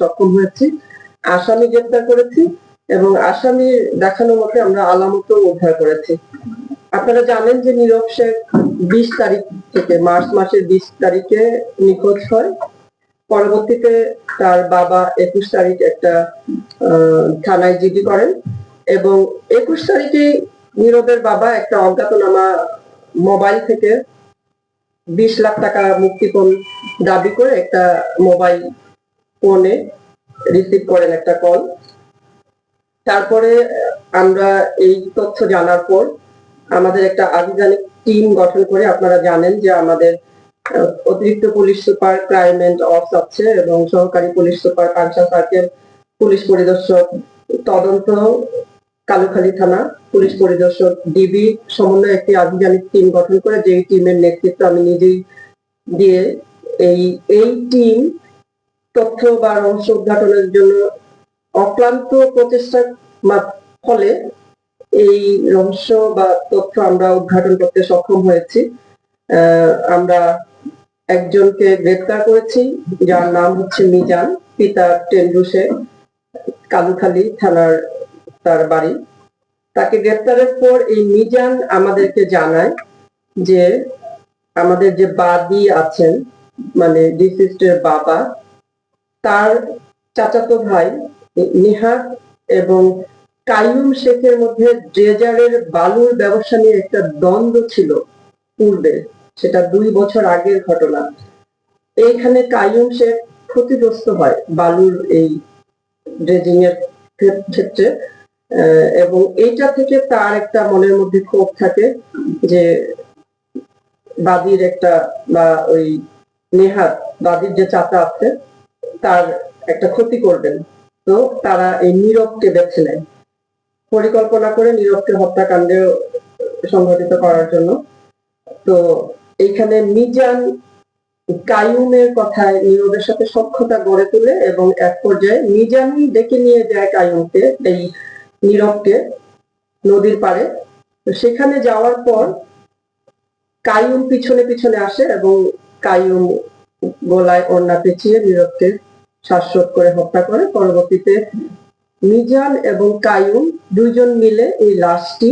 সক্ষম হয়েছি, আসামি গ্রেপ্তার করেছি এবং আসামি দেখানো মতে আমরা আলামত উদ্ধার করেছি। আপনারা জানেন যে নীরব শেখ বিশ তারিখ থেকে, মার্চ মাসের বিশ তারিখে নিখোঁজ হয়। পরবর্তীতে তার বাবা একুশ তারিখ একটা থানায় জিডি করেন এবং একুশ তারিখে নীরবের বাবা একটা অজ্ঞাতনামা মোবাইল থেকে বিশ লাখ টাকা মুক্তিপণ দাবি করে একটা মোবাইল ফোনে রিসিভ করেন একটা কল তারপরে আমরা এই তথ্য জানার পর আমাদের একটা আধিকারিক টিম গঠন করে আপনারা জানেন যে আমাদের অতিরিক্ত police super crime and ops আছে এবং সহকারী police super Kancha circle, police পরিদর্শক তদন্ত, কালুখালী থানা পুলিশ পরিদর্শক ডিবি সমন্বয়ে একটি আধিকারিক টিম গঠন করে, যেই টিমের নেতৃত্ব আমি নিজেই দিয়ে এই এই টিম তথ্য বা রহস্য উদ্ঘাটনের জন্য অক্লান্ত প্রচেষ্টার ফলে এই রহস্য বা তথ্য আমরা উদ্ঘাটন করতে সক্ষম হয়েছি। আমরা একজনকে গ্রেপ্তার করেছি, যার নাম হচ্ছে মিজান, পিতা টেন্ডু শেখ কালুখালী থানার তার বাড়ি। তাকে গ্রেপ্তারের পর এই মিজান আমাদেরকে জানায় যে আমাদের যে বাদী আছেন মানে ডিসিস্টের বাবা তার চাচাতো ভাই নিহাত এবং কাইয়ুম শেখের মধ্যে ড্রেজারের বালুর ব্যবসা নিয়ে একটা দ্বন্দ্ব ছিল পূর্বে, সেটা দুই বছর আগের ঘটনা। এইখানে কাইয়ুম শেখ ক্ষতিগ্রস্ত হয় বালুর এই ড্রেজিং এর ক্ষে- ক্ষেত্রে এবং এইটা থেকে তার একটা মনের মধ্যে ক্ষোভ থাকে যে বাদির একটা বা ওই নেহাত বাদির যে চাচা আছে তার একটা ক্ষতি করবেন। তো তারা এই নীরবকে বেছে নেয়। পরিকল্পনা করে নীরবকে হত্যাকাণ্ডে সংঘটিত করার জন্য। তো এইখানে মিজান কায়ুমের কথায় নীরবের সাথে সক্ষতা গড়ে তোলে এবং এক পর্যায়ে মিজানই ডেকে নিয়ে যায় কায়ুমকে এই নীরবকে নদীর তো সেখানে যাওয়ার পর কায়ুম পিছনে পিছনে আসে এবং কায়ুম গলায় ওড়না পেঁচিয়ে নীরবকে শ্বাসরোধ করে হত্যা করে। পরবর্তীতে মিজান এবং কায়ুম দুইজন মিলে এই লাশটি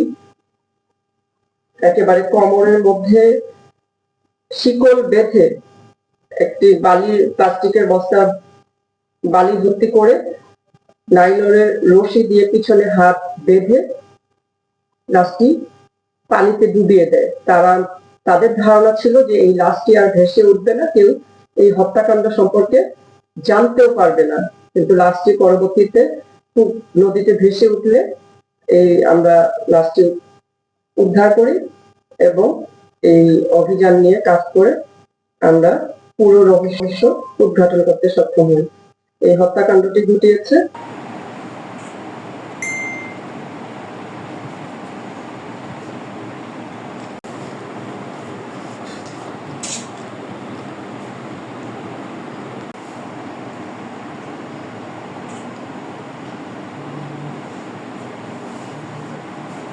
একেবারে কোমরের মধ্যে শিকল বেঁধে একটি বালির প্লাস্টিকের বস্তা বালি ভর্তি করে নাইলনের রশি দিয়ে পিছনে হাত বেঁধে লাশটি পানিতে ডুবিয়ে দেয়। তারা, তাদের ধারণা ছিল যে এই লাশটি আর ভেসে উঠবে না, কেউ এই হত্যাকাণ্ড সম্পর্কে জানতেও পারবে না। কিন্তু লাশটি পরবর্তীতে খুব নদীতে ভেসে উঠলে এই আমরা লাশটি উদ্ধার করি এবং এই অভিযান নিয়ে কাজ করে আমরা পুরো রহস্য উদ্ঘাটন করতে সক্ষম হই। এই হত্যাকাণ্ডটি ঘটিয়েছে